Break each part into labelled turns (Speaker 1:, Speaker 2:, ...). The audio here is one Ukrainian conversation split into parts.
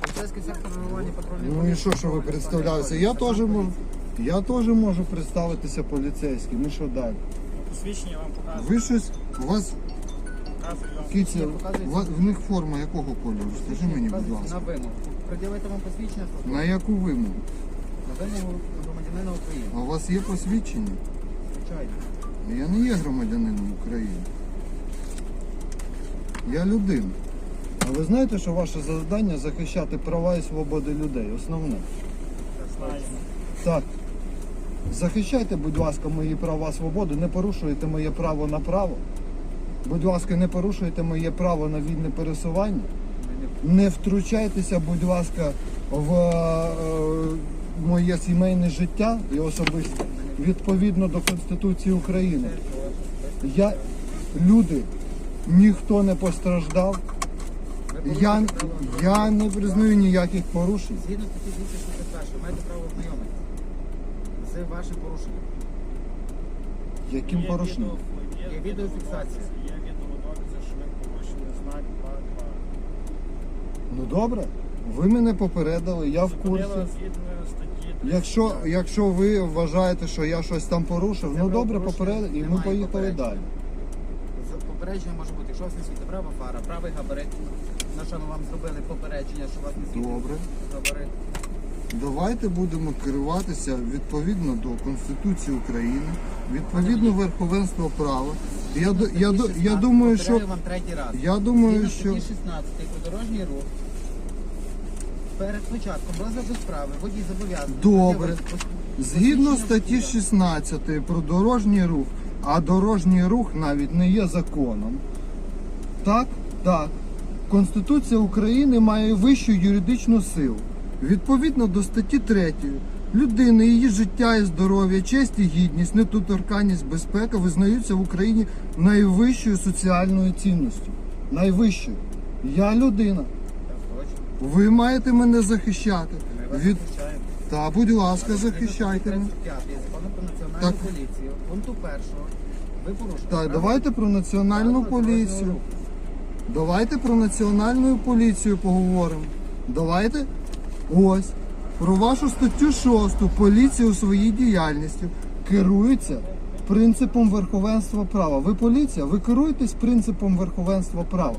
Speaker 1: Поліцейський сектор реагування патрульної
Speaker 2: Ну і що, що ви представляєтеся? Я теж можу. Я теж можу представитися поліцейським. Ну що далі?
Speaker 3: Посвідчення вам показую.
Speaker 2: Ви щось, у вас
Speaker 3: Показую вам.
Speaker 2: кіці, у вас- в них форма якого кольору? Скажи мені, будь
Speaker 1: На
Speaker 2: ласка.
Speaker 1: вимогу. Приділити вам посвідчення?
Speaker 2: На яку вимогу?
Speaker 1: на вимогу громадянина України.
Speaker 2: А у вас є посвідчення?
Speaker 1: Звичайно.
Speaker 2: Я не є громадянином України. Я людина. А ви знаєте, що ваше завдання захищати права і свободи людей? Основне. Так. Захищайте, будь ласка, мої права свободи, не порушуйте моє право на право. Будь ласка, не порушуйте моє право на вільне пересування. Не втручайтеся, будь ласка, в е, моє сімейне життя і особисте відповідно до Конституції України. Я, люди, ніхто не постраждав. Я, я не признаю ніяких порушень.
Speaker 1: Згідно статті 261, маєте право ознайомитися з вашим порушенням.
Speaker 2: Яким
Speaker 3: Є
Speaker 2: порушенням?
Speaker 3: відео-
Speaker 1: Є відеофіксація.
Speaker 3: Є відеодокази, що ви порушили знак 2.2.
Speaker 2: Ну добре, ви мене попередили, я в курсі.
Speaker 3: Зупинила згідно статті
Speaker 2: Якщо, якщо ви вважаєте, що я щось там порушив,
Speaker 1: Це
Speaker 2: ну добре,
Speaker 1: правопорушення
Speaker 2: попередили, і ми
Speaker 1: немає
Speaker 2: поїхали
Speaker 1: попередження.
Speaker 2: далі.
Speaker 1: З- Попередження може бути, якщо у вас не світить права фара, правий габарит. На що ми вам зробили попередження, що у вас не
Speaker 2: Добре. Давайте будемо керуватися відповідно до Конституції України, відповідно верховенства права. Я, до- я, до- я думаю, що
Speaker 1: Повторяю вам третій раз.
Speaker 2: я думаю, що
Speaker 1: 16 про дорожній рух. Перед початком розгляду справи водій зобов'язаний.
Speaker 2: Добре.
Speaker 1: пред'явити пос-
Speaker 2: згідно
Speaker 1: посвідчення
Speaker 2: статті
Speaker 1: водія.
Speaker 2: 16 про дорожній рух, а дорожній рух навіть не є законом. Так, так. Конституція України має вищу юридичну силу. Відповідно до статті 3 людини, її життя і здоров'я, честь і гідність, недоторканність, безпека визнаються в Україні найвищою соціальною цінністю. Найвищою. Я людина. Ви маєте мене захищати. Від... Та, будь ласка, захищайте мене.
Speaker 1: 35 закону про національну
Speaker 2: Так.
Speaker 1: поліцію. Пункту першого. Ви порушите.
Speaker 2: Так, давайте про національну поліцію. Давайте про національну поліцію поговоримо. Давайте ось про вашу статтю 6. Поліція у своїй діяльності керується принципом верховенства права. Ви поліція, ви керуєтесь принципом верховенства права.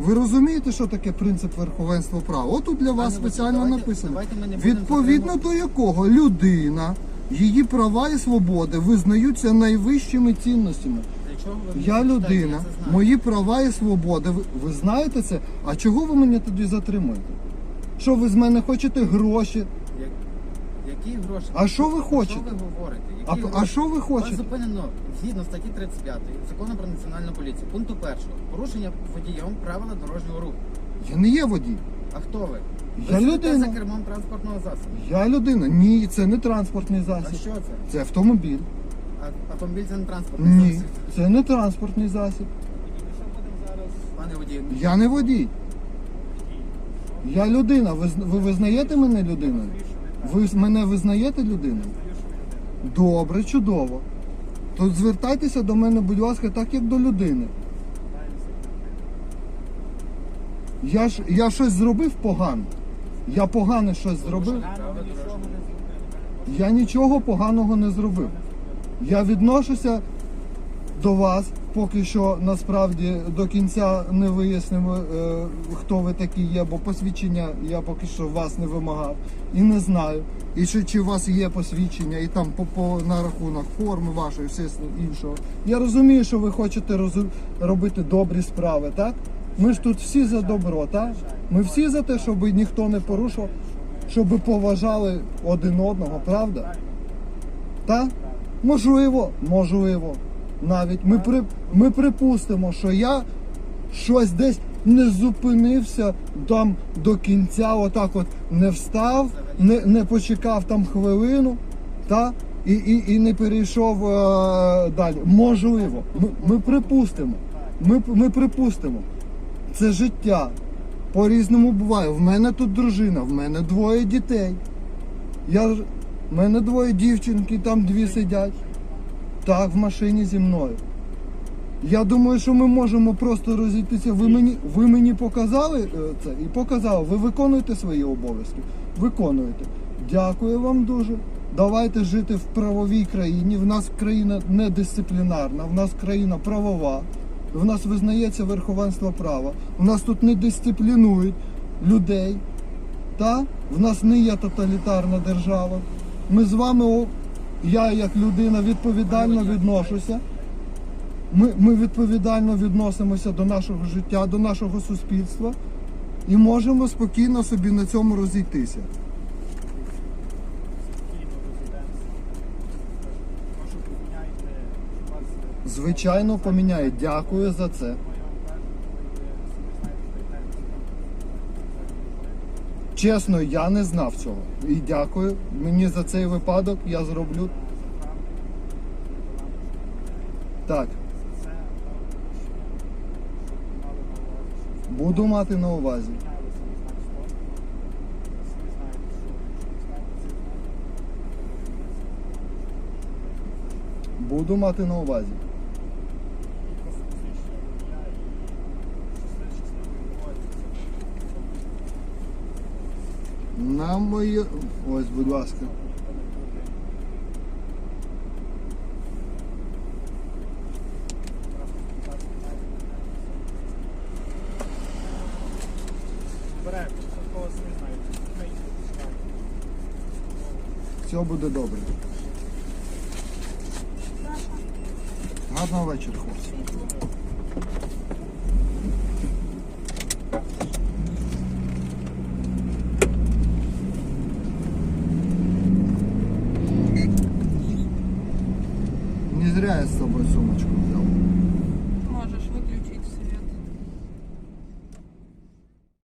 Speaker 2: Ви розумієте, що таке принцип верховенства права? От тут для вас спеціально
Speaker 1: давайте-
Speaker 2: написано.
Speaker 1: давайте
Speaker 2: Відповідно до якого людина, її права і свободи визнаються найвищими цінностями.
Speaker 1: Чого ви мені
Speaker 2: Я
Speaker 1: читаєте?
Speaker 2: людина,
Speaker 1: Я це знаю.
Speaker 2: мої права і свободи. Ви, ви знаєте це? А чого ви мене тоді затримуєте? Що ви з мене хочете гроші?
Speaker 1: Я- Які гроші?
Speaker 2: А що ви хочете?
Speaker 1: Що ви говорите?
Speaker 2: А,
Speaker 1: Які
Speaker 2: а
Speaker 1: гроші?
Speaker 2: що ви
Speaker 1: Вас
Speaker 2: хочете?
Speaker 1: зупинено згідно статті 35 закону про національну поліцію. Пункту першого. Порушення водієм правила дорожнього руху.
Speaker 2: Я не є водій.
Speaker 1: А хто ви?
Speaker 2: Я
Speaker 1: ви сидите
Speaker 2: людина.
Speaker 1: за кермом транспортного засобу.
Speaker 2: Я людина. Ні, це не транспортний
Speaker 1: А
Speaker 2: засіб.
Speaker 1: що це?
Speaker 2: Це автомобіль.
Speaker 1: А- Автомобіль це не транспортний
Speaker 2: Ні,
Speaker 1: засіб.
Speaker 2: це не транспортний засіб.
Speaker 1: Пане водій,
Speaker 2: Я не водій. Я людина. Ви, ви визнаєте мене людиною? Ви з- мене визнаєте людиною? Добре, чудово. То звертайтеся до мене, будь ласка, так як до людини. Я ж я щось зробив погано. Я погане щось зробив. Я нічого поганого не зробив. Я відношуся до вас, поки що насправді до кінця не вияснимо, е, хто ви такі є, бо посвідчення я поки що вас не вимагав і не знаю. І чи, чи у вас є посвідчення, і там по, по на рахунок форми вашої, все іншого. Я розумію, що ви хочете розу- робити добрі справи, так? Ми ж тут всі за добро, так? Ми всі за те, щоб ніхто не порушував, щоб поважали один одного, правда? Так? Можливо, можливо. Навіть ми, при, ми припустимо, що я щось десь не зупинився там до кінця, отак от не встав, не, не почекав там хвилину, та? І, і, і не перейшов е, далі. Можливо, ми, ми припустимо. Ми, ми припустимо. Це життя. По-різному буває. В мене тут дружина, в мене двоє дітей. Я в мене двоє дівчинки, там дві сидять. Так, в машині зі мною. Я думаю, що ми можемо просто розійтися. Ви мені, ви мені показали е, це і показали. Ви виконуєте свої обов'язки. Виконуєте. Дякую вам дуже. Давайте жити в правовій країні. В нас країна не дисциплінарна, в нас країна правова. В нас визнається верховенство права. У нас тут не дисциплінують людей. Та в нас не є тоталітарна держава. Ми з вами, я як людина відповідально відношуся. Ми, ми відповідально відносимося до нашого життя, до нашого суспільства і можемо спокійно собі на цьому розійтися. Звичайно, поміняє. Дякую за це.
Speaker 3: Тому я вам кажу, коли ви самі знаєте, що йдете,
Speaker 2: Чесно, я не знав цього. І дякую. Мені за цей випадок я зроблю так. Буду мати на увазі. Буду мати на увазі.
Speaker 3: просто посвідчення водія і щасливі, щасливі виводиться.
Speaker 2: На моє. Ось, будь ласка. Все буде добре. Гарного вечора, хлопці. зря я з собою сумочку взяв.